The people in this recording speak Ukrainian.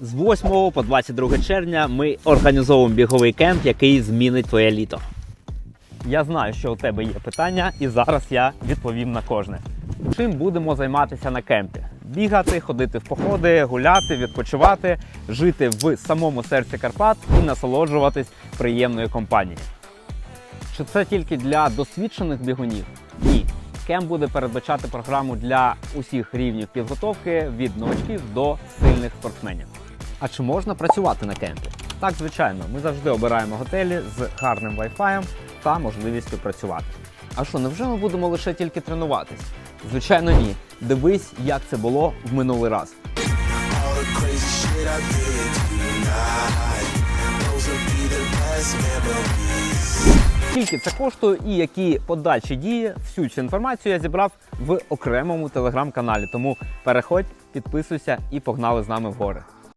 З 8 по 22 червня ми організовуємо біговий кемп, який змінить твоє літо. Я знаю, що у тебе є питання, і зараз я відповім на кожне. Чим будемо займатися на кемпі? Бігати, ходити в походи, гуляти, відпочивати, жити в самому серці Карпат і насолоджуватись приємною компанією. Чи це тільки для досвідчених бігунів? Ні. Кемп буде передбачати програму для усіх рівнів підготовки від новачків до сильних спортсменів. А чи можна працювати на кемпі? Так, звичайно, ми завжди обираємо готелі з гарним Wi-Fi та можливістю працювати. А що, невже ми будемо лише тільки тренуватись? Звичайно, ні. Дивись, як це було в минулий раз. Скільки це коштує і які подальші дії, всю цю інформацію я зібрав в окремому телеграм-каналі. Тому переходь, підписуйся і погнали з нами в гори.